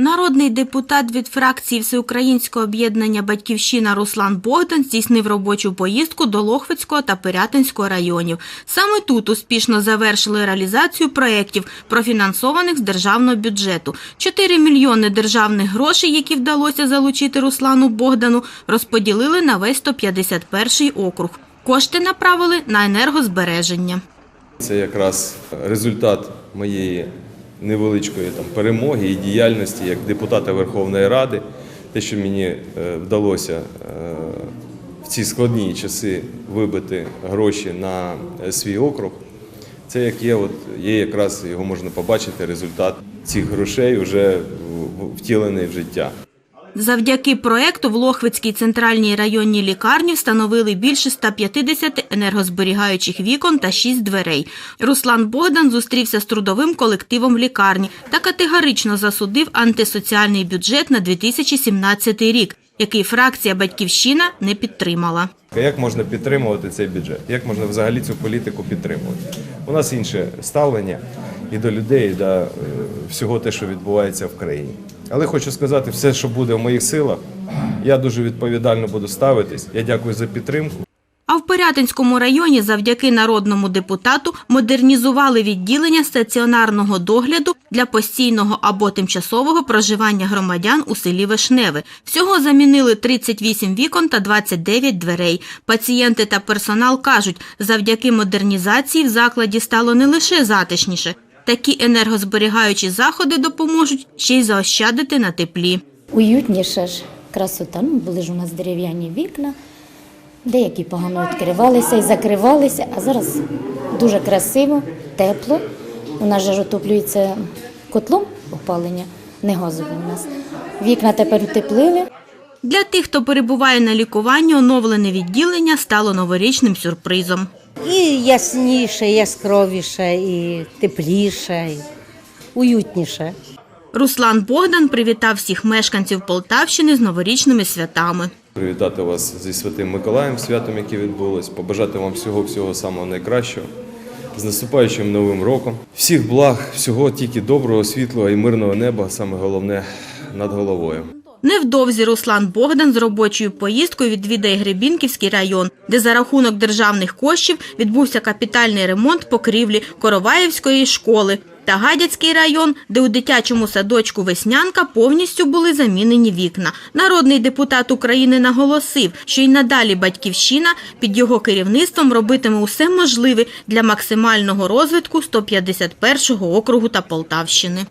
Народний депутат від фракції Всеукраїнського об'єднання Батьківщина Руслан Богдан здійснив робочу поїздку до Лохвицького та Пирятинського районів. Саме тут успішно завершили реалізацію проєктів, профінансованих з державного бюджету. 4 мільйони державних грошей, які вдалося залучити Руслану Богдану, розподілили на весь 151 округ. Кошти направили на енергозбереження. Це якраз результат моєї невеличкої там, перемоги і діяльності як депутата Верховної Ради. Те, що мені е, вдалося е, в ці складні часи вибити гроші на е, свій округ, це як є, от, є якраз його можна побачити, результат цих грошей вже втілений в життя. Завдяки проекту в Лохвицькій центральній районній лікарні встановили більше 150 енергозберігаючих вікон та 6 дверей. Руслан Богдан зустрівся з трудовим колективом лікарні та категорично засудив антисоціальний бюджет на 2017 рік, який фракція «Батьківщина» не підтримала. Як можна підтримувати цей бюджет? Як можна взагалі цю політику підтримувати? У нас інше ставлення і до людей, і до е, всього те, що відбувається в країні. Але хочу сказати, все, що буде в моїх силах, я дуже відповідально буду ставитись. Я дякую за підтримку. А в Пирятинському районі завдяки народному депутату модернізували відділення стаціонарного догляду для постійного або тимчасового проживання громадян у селі Вишневе. Всього замінили 38 вікон та 29 дверей. Пацієнти та персонал кажуть, завдяки модернізації в закладі стало не лише затишніше. Такі енергозберігаючі заходи допоможуть ще й заощадити на теплі. Уютніше ж, красота. Ну, були ж у нас дерев'яні вікна, деякі погано відкривалися і закривалися, а зараз дуже красиво, тепло. У нас же ж отоплюється котлом опалення, не газове у нас. Вікна тепер утеплили. Для тих, хто перебуває на лікуванні, оновлене відділення стало новорічним сюрпризом. І ясніше, яскравіше, і тепліше, і уютніше. Руслан Богдан привітав всіх мешканців Полтавщини з новорічними святами. Привітати вас зі Святим Миколаєм, святом, яке відбулось, побажати вам всього всього самого найкращого. З наступаючим новим роком. Всіх благ, всього тільки доброго, світлого і мирного неба, саме головне над головою. Невдовзі Руслан Богдан з робочою поїздкою відвідає Гребінківський район, де за рахунок державних коштів відбувся капітальний ремонт покрівлі Короваївської школи. Та Гадяцький район, де у дитячому садочку Веснянка повністю були замінені вікна. Народний депутат України наголосив, що й надалі батьківщина під його керівництвом робитиме усе можливе для максимального розвитку 151-го округу та Полтавщини.